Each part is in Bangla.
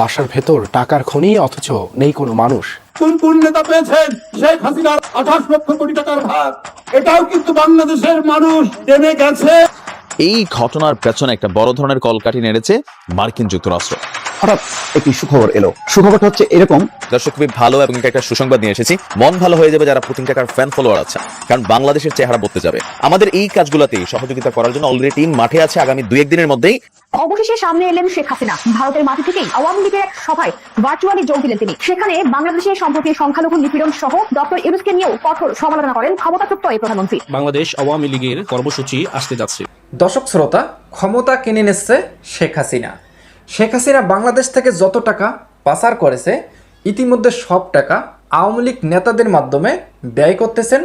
বাসার ভেতর টাকার খনি অথচ নেই কোনো মানুষ। কোন কোন নেতা পেয়েছেন শেখ হাসিনার আঠাশ লক্ষ কোটি টাকার ভাগ। এটাও কিন্তু বাংলাদেশের মানুষ জেনে গেছে। এই ঘটনার পেছনে একটা বড় ধরনের কলকাঠি নেড়েছে মার্কিন যুক্তরাষ্ট্র। হঠাৎ একটি সুখবর এলো। সুখবরটা হচ্ছে এরকম। দর্শক খুবই ভালো এবং একটা সুসংবাদ নিয়ে এসেছি। মন ভালো হয়ে যাবে যারা পুতিন টাকার ফ্যান ফলোয়ার আছে কারণ বাংলাদেশের চেহারা বদলে যাবে। আমাদের এই কাজগুলোতে সহযোগিতা করার জন্য অলরেডি টিম মাঠে আছে আগামী দুই একদিনের মধ্যেই। অবশেষে সামনে এলেন শেখ হাসিনা। ভারতের মাটি থেকেই আওয়ামী লীগের এক সভায় ভার্চুয়ালি যোগ দিলেন তিনি। সেখানে বাংলাদেশের সম্প্রতি সংখ্যালঘু নিপীড়ন সহ ডক্টর ইউনুসকে নিয়েও কঠোর সমালোচনা করেন ক্ষমতাচ্যুত এই প্রধানমন্ত্রী। বাংলাদেশ আওয়ামী লীগের কর্মসূচি আসতে যাচ্ছে। দর্শক শ্রোতা ক্ষমতা কিনে নিচ্ছে শেখ হাসিনা। শেখ হাসিনা বাংলাদেশ থেকে যত টাকা পাচার করেছে, ইতিমধ্যে সব টাকা আওয়ামী লীগ নেতাদের মাধ্যমে ব্যয় করতেছেন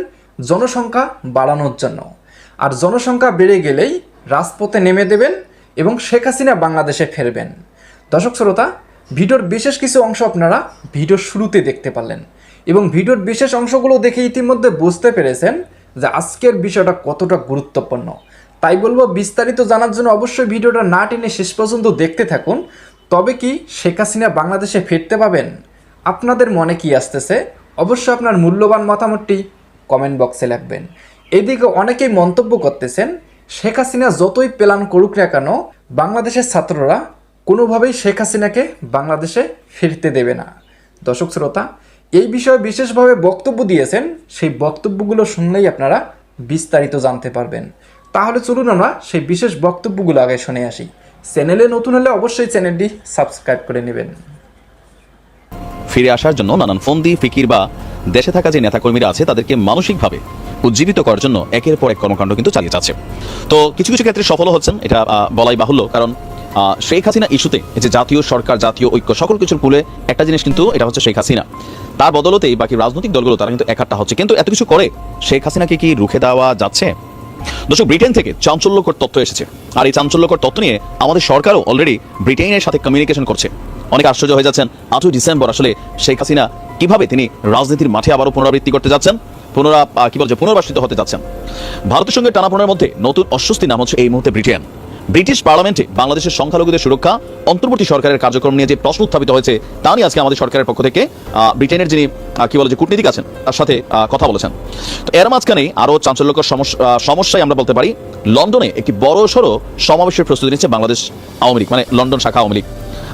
জনসংখ্যা বাড়ানোর জন্য। আর জনসংখ্যা বেড়ে গেলেই রাজপথে নেমে দেবেন এবং শেখ হাসিনা বাংলাদেশে ফেরবেন। দর্শক শ্রোতা, ভিডিওর বিশেষ কিছু অংশ আপনারা ভিডিওর শুরুতে দেখতে পারলেন এবং ভিডিওর বিশেষ অংশগুলো দেখে ইতিমধ্যে বুঝতে পেরেছেন যে আজকের বিষয়টা কতটা গুরুত্বপূর্ণ। তাই বলব বিস্তারিত জানার জন্য অবশ্যই ভিডিওটা না টেনে শেষ পর্যন্ত দেখতে থাকুন। তবে কি শেখ হাসিনা বাংলাদেশে ফিরতে পাবেন? আপনাদের মনে কি আসতেছে? অবশ্যই আপনার মূল্যবান মতামতটি কমেন্ট বক্সে লাগবেন এদিকে অনেকেই মন্তব্য করতেছেন, শেখ হাসিনা যতই প্ল্যান করুক না কেন, বাংলাদেশের ছাত্ররা কোনোভাবেই শেখ হাসিনাকে বাংলাদেশে ফিরতে দেবে না। দর্শক শ্রোতা, এই বিষয়ে বিশেষভাবে বক্তব্য দিয়েছেন, সেই বক্তব্যগুলো শুনলেই আপনারা বিস্তারিত জানতে পারবেন। তাহলে চলুন আমরা সেই বিশেষ বক্তব্যগুলো আগে শুনে আসি। চ্যানেলে নতুন হলে অবশ্যই চ্যানেলটি সাবস্ক্রাইব করে নেবেন। ফিরে আসার জন্য নানান ফন্দি, ফিকির বা দেশে থাকা যে নেতাকর্মীরা আছে, তাদেরকে মানসিকভাবে উজ্জীবিত করার জন্য একের পর এক কর্মকাণ্ড কিন্তু চালিয়ে যাচ্ছে। তো কিছু কিছু ক্ষেত্রে সফল হচ্ছেন, এটা বলাই বাহুল্য। কারণ শেখ হাসিনা ইস্যুতে যে জাতীয় সরকার, জাতীয় ঐক্য, সকল কিছুর কুলে একটা জিনিস কিন্তু এটা হচ্ছে শেখ হাসিনা। তার বদলতেই বাকি রাজনৈতিক দলগুলো, তারা কিন্তু একাট্টা হচ্ছে। কিন্তু এত কিছু করে শেখ হাসিনাকে কি রুখে দেওয়া যাচ্ছে? দর্শক, ব্রিটেন থেকে চাঞ্চল্যকর তথ্য এসেছে। আর এই চাঞ্চল্যকর তথ্য নিয়ে আমাদের সরকারও অলরেডি ব্রিটেনের সাথে কমিউনিকেশন করছে। অনেক আশ্চর্য হয়ে যাচ্ছেন আটই ডিসেম্বর, আসলে শেখ হাসিনা কীভাবে তিনি রাজনীতির মাঠে আবারও পুনরাবৃত্তি করতে যাচ্ছেন? পুনরা কি বলছে, পুনর্বাসিত হতে যাচ্ছেন। ভারতের সঙ্গে টানাপোনার মধ্যে নতুন অস্বস্তি নাম হচ্ছে এই মুহূর্তে ব্রিটেন। ব্রিটিশ পার্লামেন্টে বাংলাদেশের সংখ্যালঘুদের সুরক্ষা, অন্তর্বর্তী সরকারের কার্যক্রম নিয়ে যে প্রশ্ন উত্থাপিত হয়েছে, তা নিয়ে আজকে আমাদের সরকারের পক্ষ থেকে ব্রিটেনের যিনি কি বলে যে কূটনীতিক আছেন, তার সাথে কথা বলেছেন। তো এর মাঝখানে আরও চাঞ্চল্যকর সমস্যায় আমরা বলতে পারি, লন্ডনে একটি বড় সড়ো সমাবেশের প্রস্তুতি নিচ্ছে বাংলাদেশ আওয়ামী লীগ মানে লন্ডন শাখা আওয়ামী লীগ।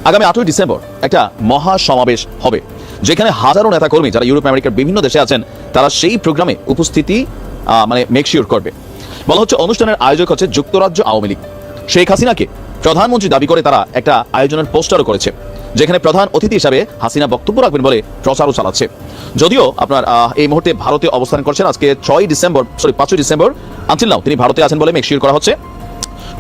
আগামী আটই ডিসেম্বর একটা মহা সমাবেশ হবে, যেখানে হাজারো নেতাকর্মী যারা ইউরোপ আমেরিকার বিভিন্ন দেশে আছেন, তারা সেই প্রোগ্রামে উপস্থিতি মানে মেকশিওর করবে। বলা হচ্ছে অনুষ্ঠানের আয়োজক হচ্ছে যুক্তরাজ্য আওয়ামী লীগ। শেখ হাসিনাকে প্রধানমন্ত্রী দাবি করে তারা একটা আয়োজনের পোস্টারও করেছে, যেখানে প্রধান অতিথি হিসাবে হাসিনা বক্তব্য রাখবেন বলে প্রচারও চালাচ্ছে। যদিও আপনার এই মুহূর্তে ভারতে অবস্থান করছেন আজকে ছয় ডিসেম্বর, সরি, পাঁচই ডিসেম্বর আনটিল নাও তিনি ভারতে আছেন বলে মেকশিওর করা হচ্ছে।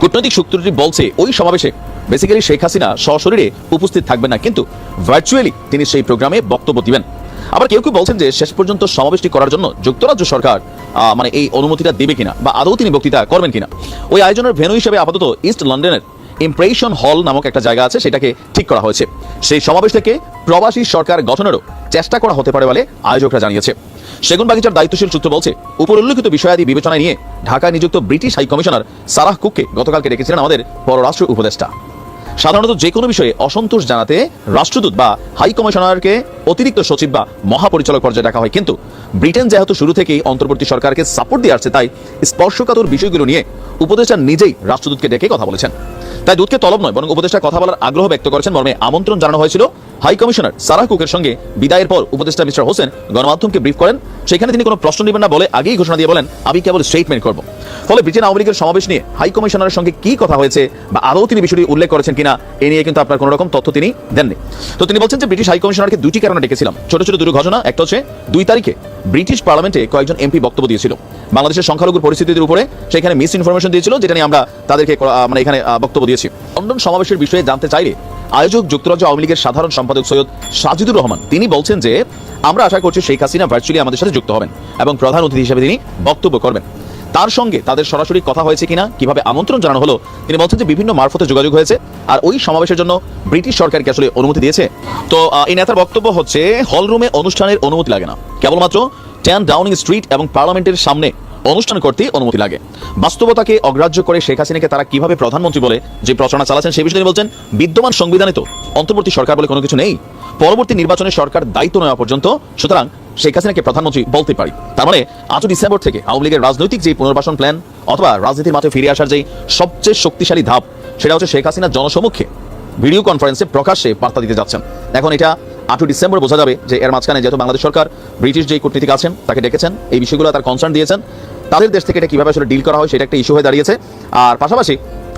কূটনৈতিক সূত্রটি বলছে, ওই সমাবেশে বেসিক্যালি শেখ হাসিনা সশরীরে উপস্থিত থাকবেন না, কিন্তু ভার্চুয়ালি তিনি সেই প্রোগ্রামে বক্তব্য দিবেন। আবার কেউ কেউ বলছেন যে শেষ পর্যন্ত সমাবেশটি করার জন্য যুক্তরাজ্য সরকার মানে এই অনুমতিটা দেবে কিনা বা আদৌ তিনি বক্তৃতা করবেন কিনা। ওই আয়োজনের ভেন্যু হিসেবে আপাতত ইস্ট লন্ডনের ইমপ্রেশন হল নামক একটা জায়গা আছে, সেটাকে ঠিক করা হয়েছে। সেই সমাবেশ থেকে প্রবাসী সরকার গঠনেরও চেষ্টা করা হতে পারে বলে আয়োজকরা জানিয়েছে। সেগুন বাগিচার দায়িত্বশীল সূত্র বলছে, উপর উল্লেখিত বিষয়াদি বিবেচনায় নিয়ে ঢাকায় নিযুক্ত ব্রিটিশ হাই কমিশনার সারাহ কুককে গতকালকে ডেকেছিলেন আমাদের পররাষ্ট্র উপদেষ্টা। সাধারণত যে কোনো বিষয়ে অসন্তোষ জানাতে রাষ্ট্রদূত বা হাই কমিশনারকে অতিরিক্ত সচিব বা মহাপরিচালক পর্যায়ে ডাকা হয়। কিন্তু ব্রিটেন যেহেতু শুরু থেকেই অন্তর্বর্তী সরকারকে সাপোর্ট দিয়ে আসছে, তাই স্পর্শকাতর বিষয়গুলো নিয়ে উপদেষ্টা নিজেই রাষ্ট্রদূতকে ডেকে কথা বলেছেন। তাই দূতকে তলব নয়, বরং উপদেষ্টা কথা বলার আগ্রহ ব্যক্ত করেছেন। মর্মে আমন্ত্রণ জানানো হয়েছিল হাই কমিশনার সারাহ কুকের সঙ্গে বিদায়ের পর উপদেষ্টা মিস্টার হোসেন গণমাধ্যমকে ব্রিফ করেন। সেখানে তিনি কোনো প্রশ্ন নেবেন না বলে আগেই ঘোষণা দিয়ে বলেন, আমি কেবল স্টেটমেন্ট করব। ফলে ব্রিটেন আওয়ামী লীগের সমাবেশ নিয়ে হাই কমিশনারের সঙ্গে কি কথা হয়েছে বা আদৌ তিনি বিষয়টি উল্লেখ করেছেন কিনা, এ নিয়ে কিন্তু আপনার কোনো রকম তথ্য তিনি দেননি। তো তিনি বলছেন যে ব্রিটিশ হাই কমিশনারকে দুটি কারণে ডেকেছিলাম। ছোট ছোট দুটো ঘটনা একটা হচ্ছে, দুই তারিখে ব্রিটিশ পার্লামেন্টে কয়েকজন এমপি বক্তব্য দিয়েছিল। বাংলাদেশের সংখ্যালঘুর পরিস্থিতির উপরে সেখানে মিস ইনফরমেশন দিয়েছিল, যেটা নিয়ে আমরা তাদেরকে মানে এখানে বক্তব্য দিয়েছি। লন্ডন সমাবেশের বিষয়ে জানতে চাইলে আয়োজক যুক্তরাজ্য আওয়ামী লীগের সাধারণ সম্পাদক সৈয়দ সাজিদুর রহমান, তিনি বলছেন যে, আমরা আশা করছি শেখ হাসিনা ভার্চুয়ালি আমাদের সাথে যুক্ত হবেন এবং প্রধান অতিথি হিসেবে তিনি বক্তব্য করবেন। তার সঙ্গে তাদের সরাসরি কথা হয়েছে কিনা, কীভাবে আমন্ত্রণ জানানো হলো, তিনি বলছেন যে বিভিন্ন মারফতে যোগাযোগ হয়েছে, আর ওই সমাবেশের জন্য ব্রিটিশ সরকারকে আসলে অনুমতি দিয়েছে। তো এই নেতার বক্তব্য হচ্ছে হল রুমে অনুষ্ঠানের অনুমতি লাগে না। কেবলমাত্র টেন ডাউনিং স্ট্রিট এবং পার্লামেন্টের সামনে অনুষ্ঠান করতে অনুমতি লাগে। বাস্তবতাকে অগ্রাহ্য করে শেখ হাসিনাকে তারা কীভাবে প্রধানমন্ত্রী বলে যে প্রচারণা চালাচ্ছেন সেই বিষয়ে বলছেন, বিদ্যমান সংবিধানে তো অন্তর্বর্তী সরকার বলে কোনো কিছু নেই। পরবর্তী নির্বাচনে সরকার দায়িত্ব নেওয়া পর্যন্ত সুতরাং শেখ হাসিনাকে প্রধানমন্ত্রী বলতে পারি। তার মানে আজও ডিসেম্বর থেকে আওয়ামী লীগের রাজনৈতিক যে পুনর্বাসন প্ল্যান অথবা রাজনীতির মাঠে ফিরে আসার যে সবচেয়ে শক্তিশালী ধাপ, সেটা হচ্ছে শেখ হাসিনার জনসমক্ষে ভিডিও কনফারেন্সে প্রকাশ্যে বার্তা দিতে যাচ্ছেন। এখন এটা আটই ডিসেম্বর বোঝা যাবে যে এর মাঝখানে যেহেতু বাংলাদেশ সরকার, ব্রিটিশ যে কূটনীতিক আছেন, তাকে ডেকেছেন, এই বিষয়গুলো তার কনসার্ন দিয়েছেন। তাদের দেশ থেকে এটা কীভাবে আসলে ডিল করা হয় সেটা একটা ইস্যু হয়ে দাঁড়িয়েছে। আর পাশাপাশি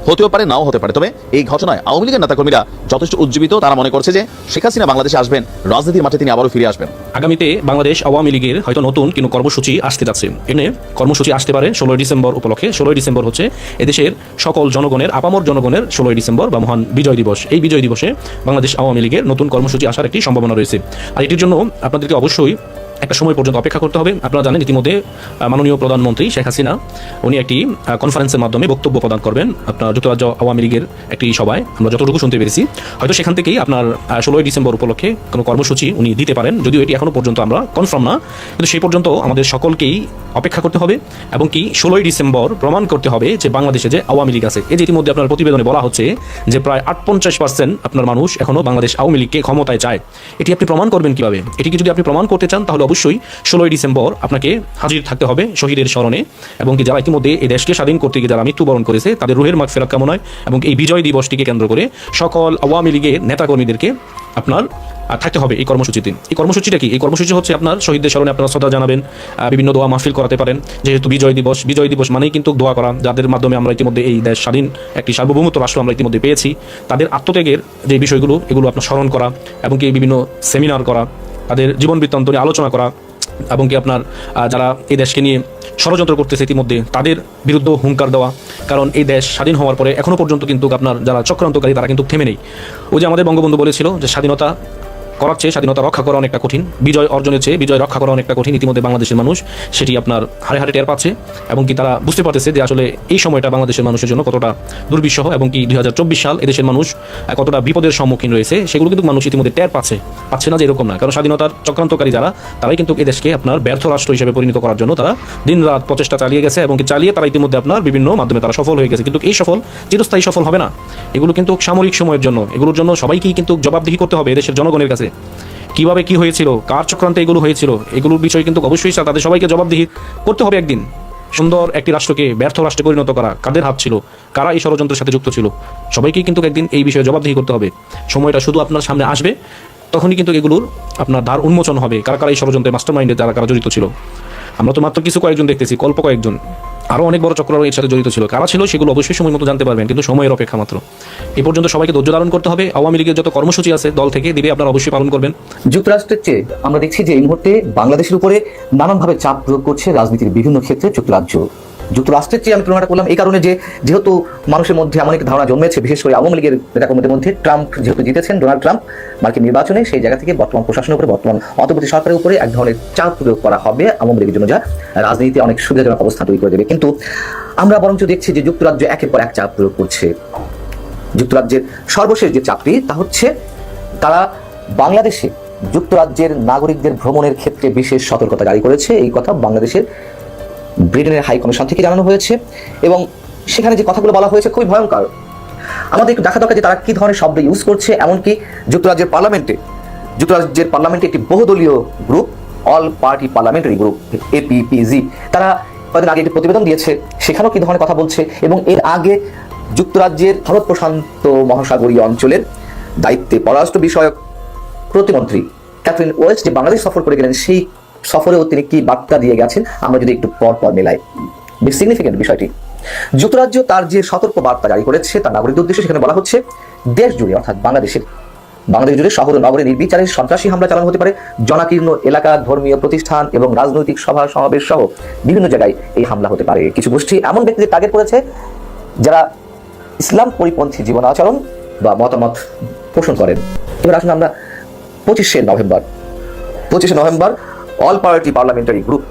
হতেও পারে, নাও হতে পারে। তবে এই ঘটনায় আওয়ামী লীগের নেতাকর্মীরা যথেষ্ট উজ্জীবিত। তারা মনে করছে যে শেখ হাসিনা বাংলাদেশে আসবেন, রাজনীতির মাঠে তিনি আবারও ফিরে আসবেন। আগামীতে বাংলাদেশ আওয়ামী লীগের হয়তো নতুন কোনো কর্মসূচি আসতে যাচ্ছে। এনে কর্মসূচি আসতে পারে ষোলোই ডিসেম্বর উপলক্ষে। ষোলোই ডিসেম্বর হচ্ছে এদেশের সকল জনগণের, আপামর জনগণের ষোলোই ডিসেম্বর বা মহান বিজয় দিবস। এই বিজয় দিবসে বাংলাদেশ আওয়ামী লীগের নতুন কর্মসূচি আসার একটি সম্ভাবনা রয়েছে। আর এটির জন্য আপনাদেরকে অবশ্যই একটা সময় পর্যন্ত অপেক্ষা করতে হবে। আপনারা জানেন ইতিমধ্যে মাননীয় প্রধানমন্ত্রী শেখ হাসিনা, উনি একটি কনফারেন্সের মাধ্যমে বক্তব্য প্রদান করবেন আপনার যুক্তরাজ্য আওয়ামী লীগের একটি সভায়। আমরা যতটুকু শুনতে পেরেছি। হয়তো সেখান থেকেই আপনার ষোলোই ডিসেম্বর উপলক্ষে কোনো কর্মসূচি উনি দিতে পারেন। যদিও এটি এখনও পর্যন্ত আমরা কনফার্ম না। কিন্তু সেই পর্যন্ত আমাদের সকলকেই অপেক্ষা করতে হবে এবং কি ষোলোই ডিসেম্বর প্রমাণ করতে হবে যে বাংলাদেশে যে আওয়ামী লীগ আছে। এই যে ইতিমধ্যে আপনার প্রতিবেদনে বলা হচ্ছে যে প্রায় আট পঞ্চাশ পার্সেন্ট আপনার মানুষ এখনও বাংলাদেশ আওয়ামী লীগকে ক্ষমতায় চায়। এটি আপনি প্রমাণ করবেন কীভাবে? এটিকে যদি আপনি প্রমাণ করতে চান, তাহলে অবশ্যই ষোলোই ডিসেম্বর আপনাকে হাজির থাকতে হবে শহীদের স্মরণে এবং কি যারা ইতিমধ্যে এই দেশকে স্বাধীন করতে গিয়ে যারা মৃত্যুবরণ করেছে, তাদের রুহের মাগ ফেরত কামনায় এবং এই বিজয় দিবসটিকে কেন্দ্র করে সকল আওয়ামী লীগের নেতাকর্মীদেরকে আপনার থাকতে হবে এই কর্মসূচিতে। এই কর্মসূচিটা কি? এই কর্মসূচি হচ্ছে আপনার শহীদদের স্মরণে আপনারা শ্রদ্ধা জানাবেন বিভিন্ন দোয়া মাহফিল করাতে পারেন। যেহেতু বিজয় দিবস বিজয় দিবস মানেই কিন্তু দোয়া করা, যাদের মাধ্যমে আমরা ইতিমধ্যে এই দেশ স্বাধীন, একটি সার্বভৌমত্ব রাষ্ট্র আমরা ইতিমধ্যে পেয়েছি, তাদের আত্মত্যাগের যে বিষয়গুলো, এগুলো আপনার স্মরণ করা এবং কি বিভিন্ন সেমিনার করা তাদের জীবন বৃত্তান্ত নিয়ে আলোচনা করা এবং কি আপনার যারা এই দেশকে নিয়ে ষড়যন্ত্র করতেছে ইতিমধ্যে, তাদের বিরুদ্ধে হুঙ্কার দেওয়া। কারণ এই দেশ স্বাধীন হওয়ার পরে এখনও পর্যন্ত কিন্তু আপনার যারা চক্রান্তকারী তারা কিন্তু থেমে নেই। ওই যে আমাদের বঙ্গবন্ধু বলেছিল যে স্বাধীনতা করার চেয়ে স্বাধীনতা রক্ষা করা অনেকটা কঠিন। বিজয় অর্জনের চেয়ে বিজয় রক্ষা করা অনেকটা কঠিন ইতিমধ্যে বাংলাদেশের মানুষ। সেটি আপনার হারে হারে টের পাচ্ছে এবং কি তারা বুঝতে পারতেছে যে আসলে এই সময়টা বাংলাদেশের মানুষের জন্য কতটা দুর্বিষহ এবং কি দুই হাজার চব্বিশ সাল এদেশের মানুষ কতটা বিপদের সম্মুখীন রয়েছে, সেগুলো কিন্তু মানুষ ইতিমধ্যে টের পাচ্ছে। পাচ্ছে না যে এরকম না। কারণ স্বাধীনতার চক্রান্তকারী যারা, তারাই কিন্তু এদেশকে আপনার ব্যর্থ রাষ্ট্র হিসেবে পরিণত করার জন্য তারা দিন রাত প্রচেষ্টা চালিয়ে গেছে এবং চালিয়ে তারা ইতিমধ্যে আপনার বিভিন্ন মাধ্যমে তারা সফল হয়ে গেছে। কিন্তু এই সফল, চিরস্থায়ী সফল হবে না। এগুলো কিন্তু সামরিক সময়ের জন্য, এগুলোর জন্য সবাইকেই কিন্তু জবাবদিহি করতে হবে এদেশের জনগণের কাছে। কীভাবে কি হয়েছিল, কার চক্রান্তে এগুলো হয়েছিল, এগুলোর বিষয়ে কিন্তু অবশ্যই তাদের সবাইকে জবাবদিহি করতে হবে একদিন। সুন্দর একটি রাষ্ট্রকে ব্যর্থ রাষ্ট্রে পরিণত করা কাদের হাত ছিল, কারা এই ষড়যন্ত্রের সাথে যুক্ত ছিল, সবাইকেই কিন্তু একদিন এই বিষয়ে জবাবদিহি করতে হবে। সময়টা শুধু আপনার সামনে আসবে, তখনই কিন্তু এগুলোর আপনার দ্বার উন্মোচন হবে, কারা কারা এই ষড়যন্ত্রের মাস্টার মাইন্ডে যারা কারা জড়িত ছিল। আমরা তো মাত্র কিছু কয়েকজন দেখতেছি, কল্প কয়েকজন। আরও অনেক বড় চক্র এর সাথে জড়িত ছিল। কারা ছিল সেগুলো অবশ্যই সময় মতো জানতে পারবেন, কিন্তু সময়ের অপেক্ষা মাত্র। এ পর্যন্ত সবাইকে ধৈর্য ধারণ করতে হবে। আওয়ামী লীগের যত কর্মসূচি আছে দল থেকে, দিবে আপনারা অবশ্যই পালন করবেন। যুক্তরাষ্ট্রের চেয়ে আমরা দেখছি যে এই মুহূর্তে বাংলাদেশের উপরে নানানভাবে চাপ প্রয়োগ করছে রাজনীতির বিভিন্ন ক্ষেত্রে যুক্তরাজ্য। যুক্তরাষ্ট্রের চেয়ে আমি তুলনাটা করলাম এই কারণে যে যেহেতু মানুষের মধ্যে এমন একটি ধারণা জন্মেছে, বিশেষ করে আওয়ামী লীগের নেতাকর্মীদের মধ্যে ট্রাম্প যেহেতু জিতেছেন, ডোনাল্ড ট্রাম্প মার্কিন নির্বাচনে সেই জায়গা থেকে বর্তমান প্রশাসনের উপরে, বর্তমান অন্তর্বর্তী সরকারের উপরে এক ধরনের চাপ প্রয়োগ করা হবে আওয়ামী লীগের জন্য, যা রাজনীতিতে অনেক সুবিধাজনক অবস্থা তৈরি করে দেবে। কিন্তু আমরা বরঞ্চ দেখছি যে যুক্তরাজ্য একের পর এক চাপ প্রয়োগ করছে। যুক্তরাজ্যের সর্বশেষ যে চাপটি, তা হচ্ছে তারা বাংলাদেশে যুক্তরাজ্যের নাগরিকদের ভ্রমণের ক্ষেত্রে বিশেষ সতর্কতা জারি করেছে। এই কথা বাংলাদেশের ব্রিটেনের হাই কমিশন থেকে জানানো হয়েছে এবং সেখানে যে কথাগুলো বলা হয়েছে খুবই ভয়ঙ্কর। আমাদের একটু দেখা দরকার যে তারা কি ধরনের শব্দ ইউজ করছে, এমনকি যুক্তরাজ্যের পার্লামেন্টে যুক্তরাজ্যের পার্লামেন্টে একটি বহুদলীয় group all party parliamentary group APPG তারা কয়েকদিন আগে একটি প্রতিবেদন দিয়েছে, সেখানেও কি ধরনের কথা বলছে এবং এর আগে যুক্তরাজ্যের ভারত প্রশান্ত মহাসাগরীয় অঞ্চলের দায়িত্বে পররাষ্ট্র বিষয়ক প্রতিমন্ত্রী ক্যাথরিন ওয়েস্ট যে বাংলাদেশ সফর করে গেলেন, সেই সফরেও তিনি কি বার্তা দিয়ে গেছেন, আমরা যদি একটু পর পর মেলাই সিগনিফিকেন্ট বিষয়টি। যুক্তরাজ্য তার যে সতর্ক বার্তা জারি করেছে, তার নাগরিকদের উদ্দেশ্যে সেখানে বলা হচ্ছে, দেশ জুড়ে, অর্থাৎ বাংলাদেশের, বাংলাদেশ জুড়ে শহর ও নগরে নির্বিচারে সন্ত্রাসী হামলা চালানো হতে পারে। জনাকীর্ণ এলাকা, ধর্মীয় প্রতিষ্ঠান এবং রাজনৈতিক সভা সমাবেশ সহ বিভিন্ন জায়গায় এই হামলা হতে পারে। কিছু গোষ্ঠী এমন ব্যক্তিদের টার্গেট করেছে, যারা ইসলাম পরিপন্থী জীবন আচরণ বা মতামত পোষণ করেন। এবার আসুন আমরা পঁচিশে নভেম্বর। পঁচিশে November all party parliamentary group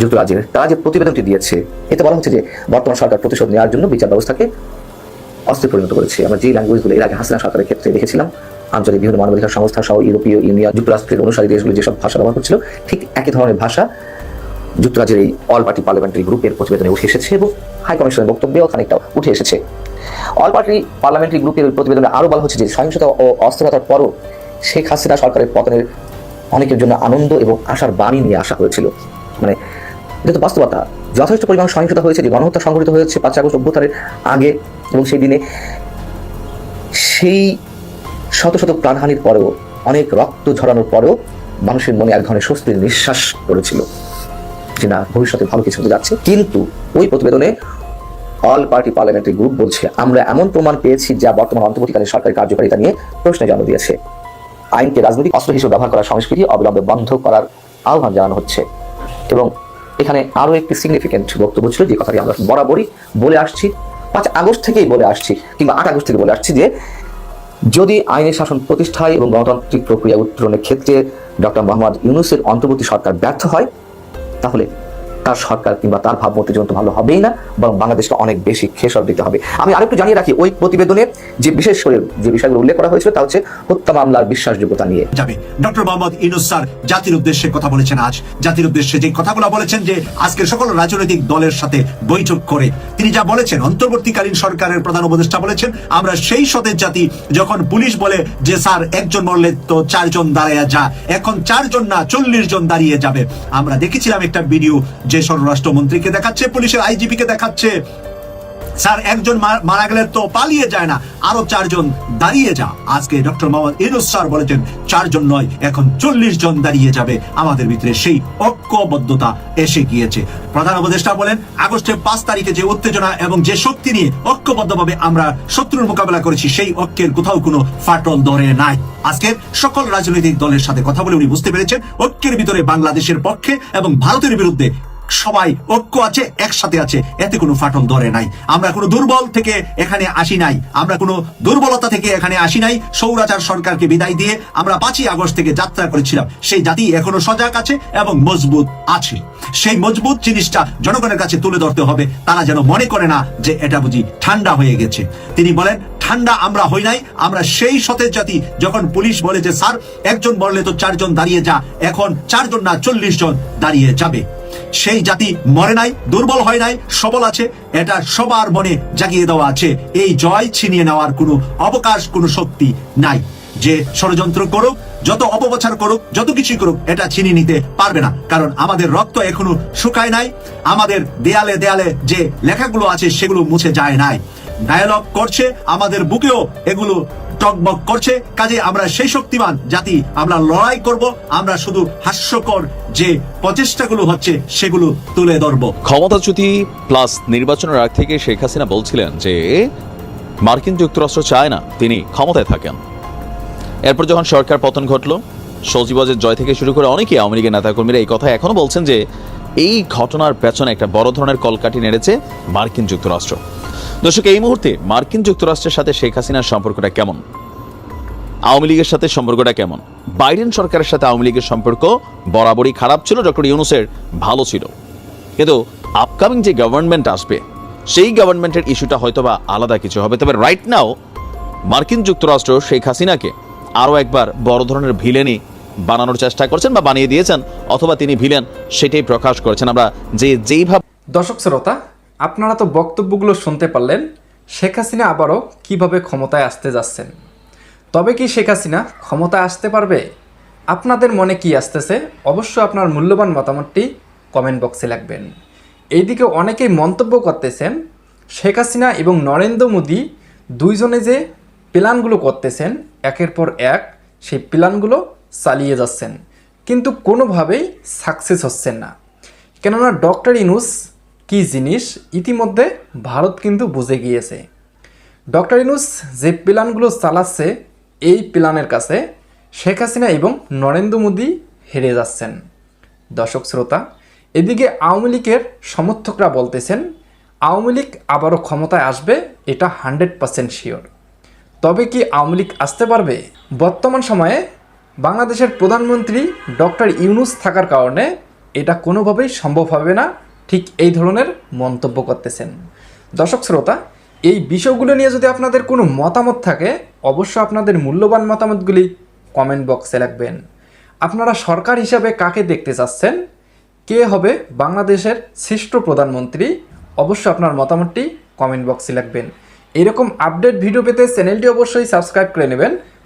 যুক্তরাজ্যের তারা যে প্রতিবেদনটি দিয়েছে, এতে বলা হচ্ছে যে বর্তমান সরকার প্রতিশোধ নেওয়ার জন্য বিচার ব্যবস্থাকে অস্ত্রে পরিণত করেছে। আমরা যে ল্যাঙ্গুয়েজগুলো এর আগে হাসিনা সরকারের ক্ষেত্রে দেখেছিলাম, আঞ্চলিক বিভিন্ন মানবাধিকার সংস্থা সহ ইউরোপীয় ইউনিয়ন, যুক্তরাষ্ট্রের অনুসারী দেশগুলো যেসব ভাষা ব্যবহার করছিল, ঠিক একই ধরনের ভাষা যুক্তরাজ্যের এই অল পার্টি পার্লামেন্টারি গ্রুপের প্রতিবেদনে উঠে এসেছে এবং হাই কমিশনের বক্তব্যেও খানিকটা উঠে এসেছে। অল পার্টি পার্লামেন্টারি গ্রুপের প্রতিবেদনে আরও বলা হচ্ছে যে সহিংসতা ও অস্থিরতার পরও শেখ হাসিনা সরকারের পতনের অনেকের জন্য আনন্দ এবং আশার বাণী নিয়ে আসা হয়েছিল। মানে এটা তো বাস্তবতা। যথেষ্ট পরিমাণ সহিংসতা হয়েছে, যে গণহত্যা সংঘটিত হয়েছে পাঁচ আগস্ট অভ্যুত্থানের আগে এবং সেই দিনে। সেই শত শত প্রাণহানির পরেও, অনেক রক্ত ঝরানোর পরেও মানুষের মনে এক ধরনের স্বস্তির নিঃশ্বাস পড়েছিল, যে না, ভবিষ্যতে ভালো কিছু হতে যাচ্ছে। কিন্তু ওই প্রতিবেদনে অল পার্টি পার্লামেন্টারি গ্রুপ বলছে, আমরা এমন প্রমাণ পেয়েছি যা বর্তমান অন্তর্বর্তীকালীন সরকারি কার্যকারিতা নিয়ে প্রশ্নে জন্ম দিয়েছে। আইনকে রাজনৈতিক অস্ত্র হিসেবে ব্যবহার করার সংস্কৃতি অবিলম্বে বন্ধ করার আহ্বান জানানো হচ্ছে। এবং এখানে আরও একটি সিগনিফিকেন্ট বক্তব্য ছিল যে কথাটি আমরা বরাবরই বলে আসছি। পাঁচ আগস্ট থেকেই বলে আসছি কিংবা আট আগস্ট থেকে বলে আসছি যে যদি আইনের শাসন প্রতিষ্ঠায় এবং গণতান্ত্রিক প্রক্রিয়া উত্তরণের ক্ষেত্রে ডক্টর মোহাম্মদ ইউনুসের অন্তর্বর্তী সরকার ব্যর্থ হয়, তাহলে তার সরকার কিংবা তার ভাবমূর্তির জন্য ভালো হবেই না, বরং বাংলাদেশকে অনেক বেশি খেসর দিতে হবে। আমি আরেকটু জানিয়ে রাখি, ওই প্রতিবেদনে যে বিশেষ করে যে বিষয়গুলো উল্লেখ করা হয়েছিল তা হচ্ছে হত্যা মামলার বিশ্বাসযোগ্যতা নিয়ে। যাবে। ডক্টর মোহাম্মদ ইনুস স্যার জাতির উদ্দেশ্যে কথা বলেছেন আজ। জাতির উদ্দেশ্যে যে কথাগুলো বলেছেন যে আজকের সকল রাজনৈতিক দলের সাথে বৈঠক করে, তিনি যা বলেছেন, অন্তর্বর্তীকালীন সরকারের প্রধান উপদেষ্টা বলেছেন, আমরা সেই সতেজ জাতি যখন পুলিশ বলে যে স্যার একজন মরলে তো চারজন দাঁড়ায় যা, এখন চারজন না, চল্লিশ জন দাঁড়িয়ে যাবে। আমরা দেখেছিলাম একটা ভিডিও যে স্বরাষ্ট্রমন্ত্রীকে দেখাচ্ছে, পুলিশের আইজিপি কে দেখাচ্ছে। স্যার, একজন মারা গেলে তো পালিয়ে যায় না। আরও চারজন দাঁড়িয়ে যা। আজকে ডক্টর মোহাম্মদ ইনুস স্যার বলেছেন, চারজন নয়, এখন চল্লিশ জন দাঁড়িয়ে যাবে। আমাদের ভিতরে সেই ঐক্যবদ্ধতা এসে গিয়েছে। প্রধান উপদেষ্টা বলেন, আগস্টের পাঁচ তারিখে যে উত্তেজনা এবং যে শক্তি নিয়ে ঐক্যবদ্ধভাবে আমরা শত্রুর মোকাবেলা করেছি, সেই ঐক্যের কোথাও কোনো ফাটল ধরে নাই। আজকে সকল রাজনৈতিক দলের সাথে কথা বলে উনি বুঝতে পেরেছেন, ঐক্যের ভিতরে বাংলাদেশের পক্ষে এবং ভারতের বিরুদ্ধে সবাই ঐক্য আছে, একসাথে আছে। এতে কোনো ফাটল ধরে নাই। আমরা কোনো দুর্বল থেকে এখানে আসি নাই। আমরা কোনো দুর্বলতা থেকে এখানে আসি নাই। সৌরাচার সরকারকে বিদায় দিয়ে আমরা পাঁচই আগস্ট থেকে যাত্রা করেছিলাম। সেই জাতি এখনও সজাগ আছে এবং মজবুত আছে। সেই মজবুত জিনিসটা জনগণের কাছে তুলে ধরতে হবে। তারা যেন মনে করে না যে এটা বুঝি ঠান্ডা হয়ে গেছে। তিনি বলেন, ঠান্ডা আমরা হই নাই। আমরা সেই সতেজ জাতি। যখন পুলিশ বলে যে, স্যার, একজন বললে তো চারজন দাঁড়িয়ে যা। এখন চারজন না, চল্লিশ জন দাঁড়িয়ে যাবে। সেই জাতি মরে নাই, দুর্বল হয় নাই, সবল আছে, এটা সবার মনে জাগিয়ে দেওয়া আছে। এই জয় ছিনিয়ে নেওয়ার কোনো অবকাশ, কোনো শক্তি নাই। যে ষড়যন্ত্র করুক, যত অপপ্রচার করুক, যত কিছু করুক, এটা ছিনিয়ে নিতে পারবে না। কারণ আমাদের রক্ত এখনও শুকায় নাই, আমাদের দেয়ালে দেয়ালে যে লেখাগুলো আছে, সেগুলো মুছে যায় নাই। ডায়ালগ করছে, আমাদের বুকেও এগুলো টকবক করছে, কাজে আমরা সেই শক্তিমান জাতি, আমরা লড়াই করব, আমরা শুধু হাস্যকর যে প্রচেষ্টাগুলো হচ্ছে সেগুলো তুলে ধরবো। ক্ষমতাচ্যুতি প্লাস নির্বাচনের আগ থেকে শেখ হাসিনা বলছিলেন যে, মার্কিন যুক্তরাষ্ট্র চায় না, তিনি ক্ষমতায় থাকেন। এরপর যখন সরকার পতন ঘটল সচিবাজের জয় থেকে শুরু করে অনেকেই আওয়ামী লীগের নেতাকর্মীরা এই কথা এখনও বলছেন যে এই ঘটনার পেছনে একটা বড় ধরনের কলকাঠি নেড়েছে মার্কিন যুক্তরাষ্ট্র। দর্শক, এই মুহূর্তে মার্কিন যুক্তরাষ্ট্রের সাথে শেখ হাসিনার সম্পর্কটা কেমন? আওয়ামী লীগের সাথে সম্পর্কটা কেমন? বাইডেন সরকারের সাথে আওয়ামী লীগের সম্পর্ক বরাবরই খারাপ ছিল, ডক্টর ইউনুসের ভালো ছিল। কিন্তু আপকামিং যে গভর্নমেন্ট আসবে, সেই গভর্নমেন্টের ইস্যুটা হয়তোবা আলাদা কিছু হবে। তবে রাইট নাও মার্কিন যুক্তরাষ্ট্র শেখ হাসিনাকে আরও একবার বড় ধরনের ভিলেনই বানানোর চেষ্টা করছেন বা বানিয়ে দিয়েছেন অথবা তিনি ভিলেন সেটাই প্রকাশ করেছেন। আমরা যে যেইভাবে দর্শক শ্রোতা, আপনারা তো বক্তব্যগুলো শুনতে পারলেন, শেখ হাসিনা আবারও কীভাবে ক্ষমতায় আসতে যাচ্ছেন? তবে কি শেখ হাসিনা ক্ষমতায় আসতে পারবে? আপনাদের মনে কি আসতেছে? অবশ্যই আপনার মূল্যবান মতামতটি কমেন্ট বক্সে লাগবেন এইদিকে অনেকেই মন্তব্য করতেছেন, শেখ হাসিনা এবং নরেন্দ্র মোদী দুইজনে যে প্ল্যানগুলো করতেছেন, একের পর এক সেই প্ল্যানগুলো চালিয়ে যাচ্ছেন। কিন্তু কোনোভাবেই সাকসেস হচ্ছেন না। কেননা ডক্টর ইনুস কি জিনিস ইতিমধ্যে ভারত কিন্তু বুঝে গিয়েছে। ডক্টর ইনুস যে প্ল্যানগুলো চালাচ্ছে, এই প্ল্যানের কাছে শেখ হাসিনা এবং নরেন্দ্র মোদী হেরে যাচ্ছেন। দর্শক শ্রোতা, এদিকে আওয়ামী লীগের সমর্থকরা বলতেছেন, আওয়ামী লীগ আবারও ক্ষমতায় আসবে, এটা হান্ড্রেড পার্সেন্ট শিওর। তবে কি আওয়ামী লীগ আসতে পারবে? বর্তমান সময়ে বাংলাদেশের প্রধানমন্ত্রী ডক্টর ইউনুস থাকার কারণে এটা কোনোভাবেই সম্ভব হবে না। ঠিক এই ধরনের মন্তব্য করতেছেন। দর্শক শ্রোতা, এই বিষয়গুলো নিয়ে যদি আপনাদের কোনো মতামত থাকে অবশ্য আপনাদের মূল্যবান মতামতগুলি কমেন্ট বক্সে লিখবেন। আপনারা সরকার হিসাবে কাকে দেখতে চাচ্ছেন? কে হবে বাংলাদেশের শ্রেষ্ঠ প্রধানমন্ত্রী? অবশ্য আপনার মতামতটি কমেন্ট বক্সে লিখবেন। এরকম আপডেট ভিডিও পেতে চ্যানেলটি অবশ্যই সাবস্ক্রাইব করে নেবেন।